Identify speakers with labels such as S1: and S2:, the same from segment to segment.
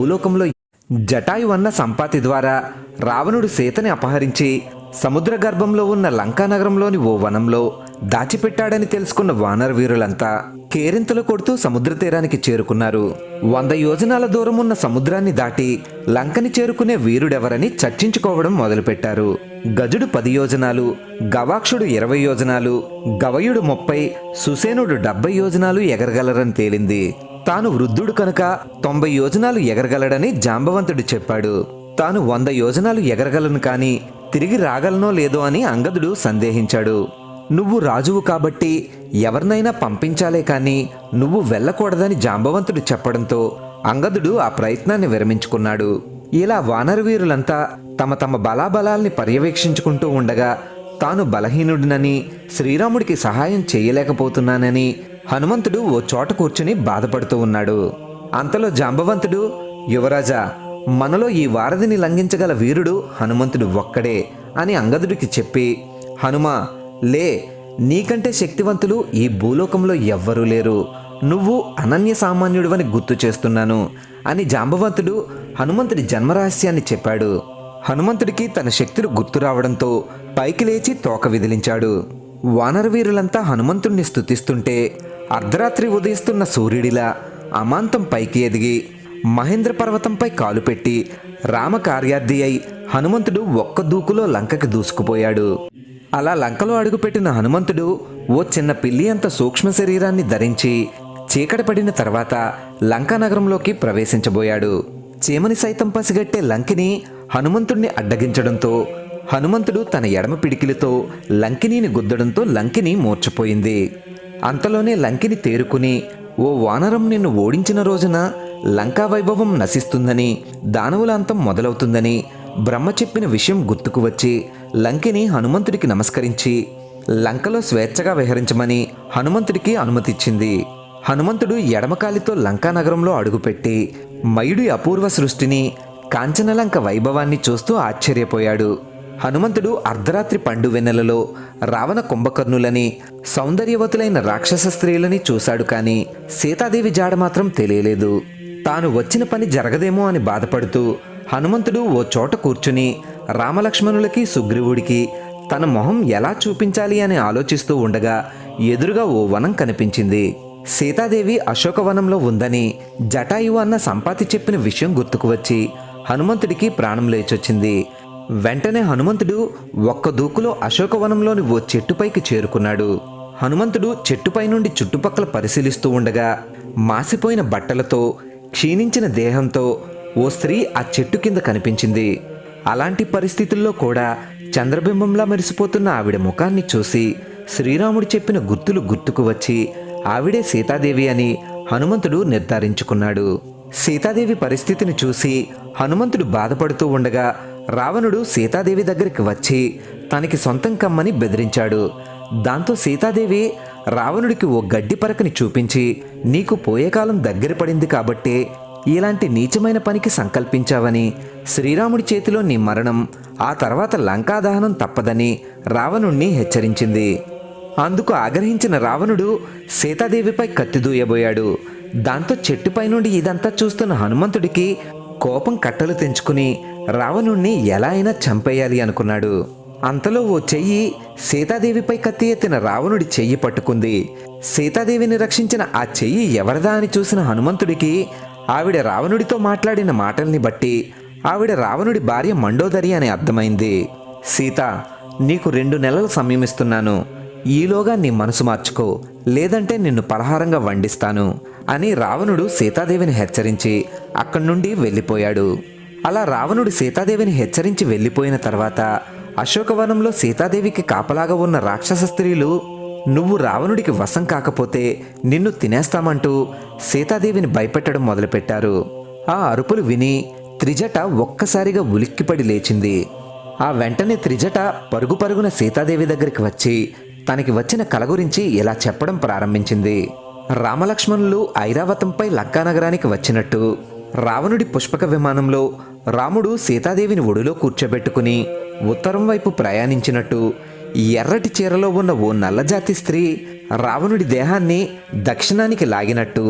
S1: భూలోకంలో జటాయు అన్న సంపాతి ద్వారా రావణుడు సీతని అపహరించి సముద్ర గర్భంలో ఉన్న లంకా నగరంలోని ఓ వనంలో దాచిపెట్టాడని తెలుసుకున్న వానర వీరులంతా కేరింతలు కొడుతూ సముద్ర తీరానికి చేరుకున్నారు. వంద యోజనాల దూరం ఉన్న సముద్రాన్ని దాటి లంకని చేరుకునే వీరుడెవరని చర్చించుకోవడం మొదలుపెట్టారు. గజుడు పది యోజనాలు గవాక్షుడు ఇరవై యోజనాలు గవయుడు ముప్పై సుసేనుడు డెబ్బై యోజనాలు ఎగరగలరని తేలింది. తాను వృద్ధుడు కనుక తొంభై యోజనాలు ఎగరగలడని జాంబవంతుడు చెప్పాడు. తాను వంద యోజనాలు ఎగరగలను కాని తిరిగి రాగలనో లేదో అని అంగదుడు సందేహించాడు. నువ్వు రాజువు కాబట్టి ఎవరినైనా పంపించాలే కాని నువ్వు వెళ్ళకూడదని జాంబవంతుడు చెప్పడంతో అంగదుడు ఆ ప్రయత్నాన్ని విరమించుకున్నాడు. ఇలా వానరవీరులంతా తమ తమ బలాబలాల్ని పర్యవేక్షించుకుంటూ ఉండగా తాను బలహీనుడినని శ్రీరాముడికి సహాయం చేయలేకపోతున్నానని హనుమంతుడు ఓ చోట కూర్చుని బాధపడుతూ ఉన్నాడు. అంతలో జాంబవంతుడు యువరాజా మనలో ఈ వారధిని లంఘించగల వీరుడు హనుమంతుడు ఒక్కడే అని అంగదుడికి చెప్పి హనుమ లే నీకంటే శక్తివంతులు ఈ భూలోకంలో ఎవ్వరూ లేరు. నువ్వు అనన్య సామాన్యుడివని గుర్తు చేస్తున్నాను అని జాంబవంతుడు హనుమంతుడి జన్మరహస్యాన్ని చెప్పాడు. హనుమంతుడికి తన శక్తులు గుర్తు రావడంతో పైకి లేచి తోక విదిలించాడు. వానరవీరులంతా హనుమంతుణ్ణి స్థుతిస్తుంటే అర్ధరాత్రి ఉదయిస్తున్న సూర్యుడిలా అమాంతం పైకి ఎదిగి మహేంద్ర పర్వతంపై కాలు పెట్టి రామకార్యార్థి అయి హనుమంతుడు ఒక్క దూకులో లంకకి దూసుకుపోయాడు. అలా లంకలో అడుగుపెట్టిన హనుమంతుడు ఓ చిన్న పిల్లి అంత సూక్ష్మ శరీరాన్ని ధరించి చీకట పడిన తర్వాత లంకా నగరంలోకి ప్రవేశించబోయాడు. చీమని సైతం పసిగట్టే లంకిని హనుమంతుడిని అడ్డగించడంతో హనుమంతుడు తన ఎడమ పిడికిలితో లంకినీని గుద్దడంతో లంకిని మూర్చపోయింది అంతలోనే లంకిని తేరుకుని ఓ వానరం నిన్ను ఓడించిన రోజున లంకా వైభవం నశిస్తుందని దానవుల అంతం మొదలవుతుందని బ్రహ్మ చెప్పిన విషయం గుర్తుకు వచ్చి లంకిని హనుమంతుడికి నమస్కరించి లంకలో స్వేచ్ఛగా విహరించమని హనుమంతుడికి అనుమతిచ్చింది. హనుమంతుడు ఎడమకాలితో లంకా నగరంలో అడుగుపెట్టి మయుడి అపూర్వ సృష్టిని కాంచనలంక వైభవాన్ని చూస్తూ ఆశ్చర్యపోయాడు. హనుమంతుడు అర్ధరాత్రి పండు వెన్నెలలో రావణ కుంభకర్ణులని సౌందర్యవతులైన రాక్షస స్త్రీలని చూశాడు కాని సీతాదేవి జాడ మాత్రం తెలియలేదు. తాను వచ్చిన పని జరగదేమో అని బాధపడుతూ హనుమంతుడు ఓ చోట కూర్చుని రామలక్ష్మణులకి సుగ్రీవుడికి తన మొహం ఎలా చూపించాలి అని ఆలోచిస్తూ ఉండగా ఎదురుగా ఓ వనం కనిపించింది. సీతాదేవి అశోకవనంలో ఉందని జటాయువు అన్న సంపాతి చెప్పిన విషయం గుర్తుకు వచ్చి హనుమంతుడికి ప్రాణం లేచొచ్చింది. వెంటనే హనుమంతుడు ఒక్క దూకులో అశోకవనంలోని ఓ చెట్టుపైకి చేరుకున్నాడు. హనుమంతుడు చెట్టుపై నుండి చుట్టుపక్కల పరిశీలిస్తూ ఉండగా మాసిపోయిన బట్టలతో క్షీణించిన దేహంతో ఓ స్త్రీ ఆ చెట్టు కింద కనిపించింది. అలాంటి పరిస్థితుల్లో కూడా చంద్రబింబంలా మెరిసిపోతున్న ఆవిడ ముఖాన్ని చూసి శ్రీరాముడు చెప్పిన గుర్తులు గుర్తుకు వచ్చి ఆవిడే సీతాదేవి అని హనుమంతుడు నిర్ధారించుకున్నాడు. సీతాదేవి పరిస్థితిని చూసి హనుమంతుడు బాధపడుతూ ఉండగా రావణుడు సీతాదేవి దగ్గరికి వచ్చి తనకి సొంతం కమ్మని బెదిరించాడు. దాంతో సీతాదేవి రావణుడికి ఓ గడ్డి పరకని చూపించి నీకు పోయేకాలం దగ్గర పడింది కాబట్టే ఇలాంటి నీచమైన పనికి సంకల్పించావని శ్రీరాముడి చేతిలో నీ మరణం ఆ తర్వాత లంకాదహనం తప్పదని రావణుణ్ణి హెచ్చరించింది. అందుకు ఆగ్రహించిన రావణుడు సీతాదేవిపై కత్తి దూయబోయాడు. దాంతో చెట్టుపై నుండి ఇదంతా చూస్తున్న హనుమంతుడికి కోపం కట్టలు తెంచుకుని రావణుణ్ణి ఎలా అయినా చంపేయాలి అనుకున్నాడు. అంతలో ఓ చెయ్యి సీతాదేవిపై కత్తి ఎత్తిన రావణుడి చెయ్యి పట్టుకుంది. సీతాదేవిని రక్షించిన ఆ చెయ్యి ఎవరిదా అని చూసిన హనుమంతుడికి ఆవిడ రావణుడితో మాట్లాడిన మాటల్ని బట్టి ఆవిడ రావణుడి భార్య మండోదరి అని అర్థమైంది. సీత నీకు రెండు నెలలు సమయం ఇస్తున్నాను. ఈలోగా నీ మనసు మార్చుకో లేదంటే నిన్ను పలహారంగా వండిస్తాను అని రావణుడు సీతాదేవిని హెచ్చరించి అక్కడి నుండి వెళ్ళిపోయాడు. అలా రావణుడు సీతాదేవిని హెచ్చరించి వెళ్ళిపోయిన తర్వాత అశోకవనంలో సీతాదేవికి కాపలాగా ఉన్న రాక్షస స్త్రీలు నువ్వు రావణుడికి వశం కాకపోతే నిన్ను తినేస్తామంటూ సీతాదేవిని భయపెట్టడం మొదలుపెట్టారు. ఆ అరుపులు విని త్రిజట ఒక్కసారిగా ఉలిక్కిపడి లేచింది. ఆ వెంటనే త్రిజట పరుగు పరుగున సీతాదేవి దగ్గరికి వచ్చి తనకి వచ్చిన కల గురించి ఇలా చెప్పడం ప్రారంభించింది. రామలక్ష్మణులు ఐరావతంపై లంకానగరానికి వచ్చినట్టు రావణుడి పుష్పక విమానంలో రాముడు సీతాదేవిని ఒడిలో కూర్చోబెట్టుకుని ఉత్తరం వైపు ప్రయాణించినట్టు ఎర్రటి చీరలో ఉన్న ఓ నల్లజాతి స్త్రీ రావణుడి దేహాన్ని దక్షిణానికి లాగినట్టు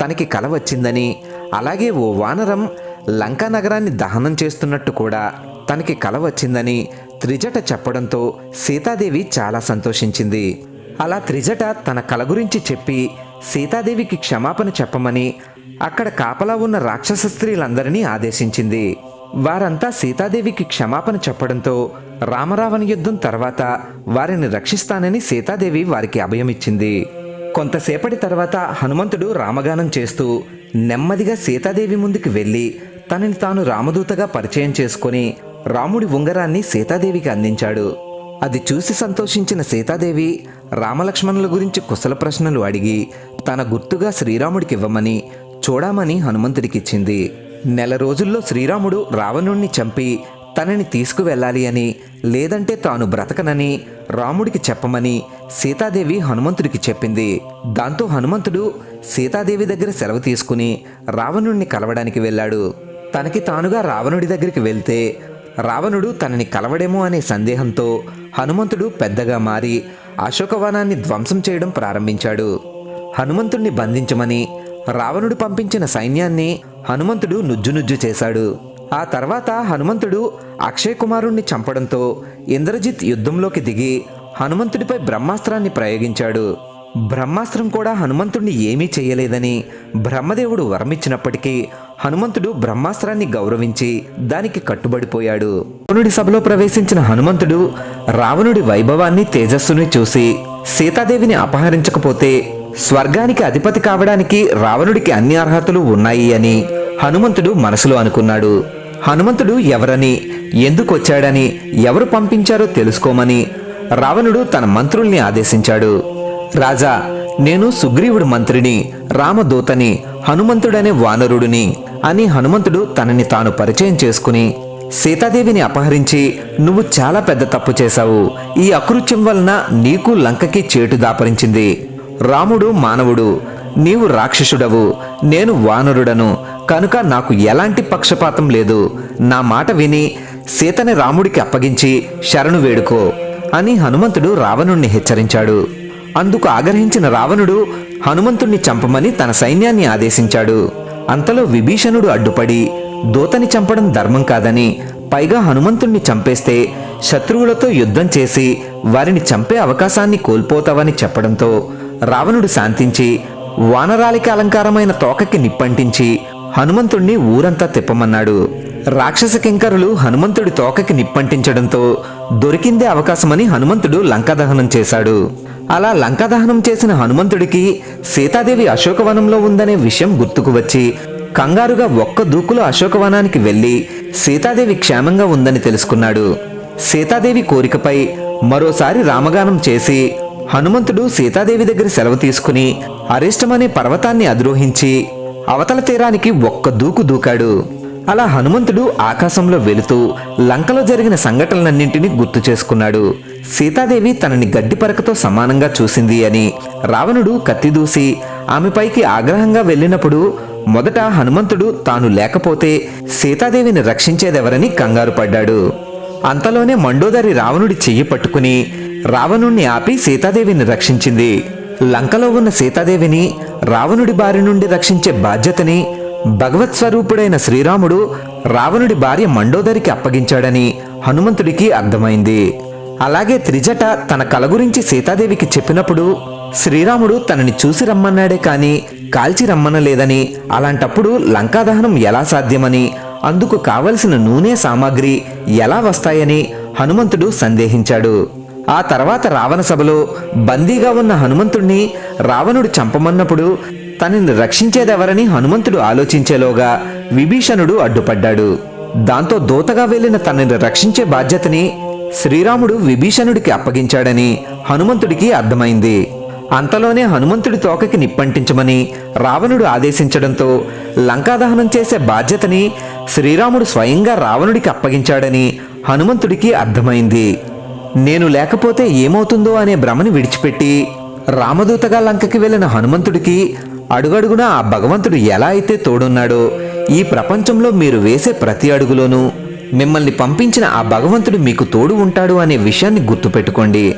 S1: తనకి కల వచ్చిందని అలాగే ఓ వానరం లంకా నగరాన్ని దహనం చేస్తున్నట్టు కూడా తనకి కల వచ్చిందని త్రిజట చెప్పడంతో సీతాదేవి చాలా సంతోషించింది. అలా త్రిజట తన కల గురించి చెప్పి సీతాదేవికి క్షమాపణ చెప్పమని అక్కడ కాపలా ఉన్న రాక్షస స్త్రీలందరినీ ఆదేశించింది. వారంతా సీతాదేవికి క్షమాపణ చెప్పడంతో రామరావణ యుద్ధం తర్వాత వారిని రక్షిస్తానని సీతాదేవి వారికి అభయమిచ్చింది. కొంతసేపటి తర్వాత హనుమంతుడు రామగానం చేస్తూ నెమ్మదిగా సీతాదేవి ముందుకు వెళ్ళి తనని తాను రామదూతగా పరిచయం చేసుకొని రాముడి ఉంగరాన్ని సీతాదేవికి అందించాడు. అది చూసి సంతోషించిన సీతాదేవి రామలక్ష్మణుల గురించి కుశల ప్రశ్నలు అడిగి తన గుర్తుగా శ్రీరాముడికి ఇవ్వమని చూడమని హనుమంతుడికిచ్చింది. నెల రోజుల్లో శ్రీరాముడు రావణుణ్ణి చంపి తనని తీసుకువెళ్ళాలి అని లేదంటే తాను బ్రతకనని రాముడికి చెప్పమని సీతాదేవి హనుమంతుడికి చెప్పింది. దాంతో హనుమంతుడు సీతాదేవి దగ్గర సెలవు తీసుకుని రావణుణ్ణి కలవడానికి వెళ్ళాడు. తనకి తానుగా రావణుడి దగ్గరికి వెళ్తే రావణుడు తనని కలవడేమో అనే సందేహంతో హనుమంతుడు పెద్దగా మారి అశోకవనాన్ని ధ్వంసం చేయడం ప్రారంభించాడు. హనుమంతుణ్ణి బంధించమని రావణుడు పంపించిన సైన్యాన్ని హనుమంతుడు నుజ్జునుజ్జు చేశాడు. ఆ తర్వాత హనుమంతుడు అక్షయ్ కుమారుణ్ణి చంపడంతో ఇంద్రజిత్ యుద్ధంలోకి దిగి హనుమంతుడిపై బ్రహ్మాస్త్రాన్ని ప్రయోగించాడు. బ్రహ్మాస్త్రం కూడా హనుమంతుడిని ఏమీ చేయలేదని బ్రహ్మదేవుడు వరమిచ్చినప్పటికీ హనుమంతుడు బ్రహ్మాస్త్రాన్ని గౌరవించి దానికి కట్టుబడిపోయాడు. రావణుడి సభలో ప్రవేశించిన హనుమంతుడు రావణుడి వైభవాన్ని తేజస్సుని చూసి సీతాదేవిని అపహరించకపోతే స్వర్గానికి అధిపతి కావడానికి రావణుడికి అన్ని అర్హతలు ఉన్నాయి అని హనుమంతుడు మనసులో అనుకున్నాడు. హనుమంతుడు ఎవరని ఎందుకు వచ్చాడని ఎవరు పంపించారో తెలుసుకోమని రావణుడు తన మంత్రుల్ని ఆదేశించాడు. రాజా నేను సుగ్రీవుడు మంత్రిని రామదూతని హనుమంతుడనే వానరుడిని అని హనుమంతుడు తనని తాను పరిచయం చేసుకుని సీతాదేవిని అపహరించి నువ్వు చాలా పెద్ద తప్పు చేశావు. ఈ అకృత్యం వలన నీకు లంకకి చేటు దాపరించింది. రాముడు మానవుడు నీవు రాక్షసుడవు. నేను వానరుడను. కనుక నాకు ఎలాంటి పక్షపాతం లేదు. నా మాట విని సీతని రాముడికి అప్పగించి శరణు వేడుకో అని హనుమంతుడు రావణుణ్ణి హెచ్చరించాడు. అందుకు ఆగ్రహించిన రావణుడు హనుమంతుణ్ణి చంపమని తన సైన్యాన్ని ఆదేశించాడు. అంతలో విభీషణుడు అడ్డుపడి దూతని చంపడం ధర్మం కాదని పైగా హనుమంతుణ్ణి చంపేస్తే శత్రువులతో యుద్ధం చేసి వారిని చంపే అవకాశాన్ని కోల్పోతావని చెప్పడంతో రావణుడు శాంతించి వానరాలికి అలంకారమైన తోకకి నిప్పంటించి హనుమంతుణ్ణి ఊరంతా తిప్పమన్నాడు. రాక్షస కింకరులు హనుమంతుడి తోకకి నిప్పంటించడంతో దొరికిందే అవకాశమని హనుమంతుడు లంకాదహనం చేశాడు. అలా లంకాదహనం చేసిన హనుమంతుడికి సీతాదేవి అశోకవనంలో ఉందనే విషయం గుర్తుకు వచ్చి కంగారుగా ఒక్క దూకులో అశోకవనానికి వెళ్ళి సీతాదేవి క్షేమంగా ఉందని తెలుసుకున్నాడు. సీతాదేవి కోరికపై మరోసారి రామగానం చేసి హనుమంతుడు సీతాదేవి దగ్గర సెలవు తీసుకుని అరిష్టమనే పర్వతాన్ని అధిరోహించి అవతల తీరానికి ఒక్క దూకు దూకాడు. అలా హనుమంతుడు ఆకాశంలో వెళుతూ లంకలో జరిగిన సంఘటనలన్నింటినీ గుర్తు చేసుకున్నాడు. సీతాదేవి తనని గడ్డి పరకతో సమానంగా చూసింది అని రావణుడు కత్తిదూసి ఆమెపైకి ఆగ్రహంగా వెళ్ళినప్పుడు మొదట హనుమంతుడు తాను లేకపోతే సీతాదేవిని రక్షించేదెవరని కంగారు పడ్డాడు. అంతలోనే మండోదరి రావణుడి చెయ్యి పట్టుకుని రావణుణ్ణి ఆపి సీతాదేవిని రక్షించింది. లంకలో ఉన్న సీతాదేవిని రావణుడి బారి నుండి రక్షించే బాధ్యతని భగవత్ స్వరూపుడైన శ్రీరాముడు రావణుడి భార్య మండోదరికి అప్పగించాడని హనుమంతుడికి అర్థమైంది. అలాగే త్రిజట తన కల గురించి సీతాదేవికి చెప్పినప్పుడు శ్రీరాముడు తనని చూసి రమ్మన్నాడే కాని కాల్చి రమ్మనలేదని అలాంటప్పుడు లంకాదహనం ఎలా సాధ్యమని అందుకు కావలసిన నూనె సామాగ్రి ఎలా వస్తాయని హనుమంతుడు సందేహించాడు. ఆ తర్వాత రావణ సభలో బందీగా ఉన్న హనుమంతుణ్ణి రావణుడు చంపమన్నప్పుడు తనని రక్షించేదెవరని హనుమంతుడు ఆలోచించేలోగా విభీషణుడు అడ్డుపడ్డాడు. దాంతో దూతగా వెళ్ళిన తనని రక్షించే బాధ్యతని శ్రీరాముడు విభీషణుడికి అప్పగించాడని హనుమంతుడికి అర్థమైంది. అంతలోనే హనుమంతుడి తోకకి నిప్పంటించమని రావణుడు ఆదేశించడంతో లంకాదహనం చేసే బాధ్యతని శ్రీరాముడు స్వయంగా రావణుడికి అప్పగించాడని హనుమంతుడికి అర్థమైంది. నేను లేకపోతే ఏమవుతుందో అనే భ్రమని విడిచిపెట్టి రామదూతగా లంకకి వెళ్ళిన హనుమంతుడికి అడుగడుగునా ఆ భగవంతుడు ఎలా అయితే తోడున్నాడో ఈ ప్రపంచంలో మీరు వేసే ప్రతి అడుగులోనూ మిమ్మల్ని పంపించిన ఆ భగవంతుడు మీకు తోడు ఉంటాడు అనే విషయాన్ని గుర్తుపెట్టుకోండి.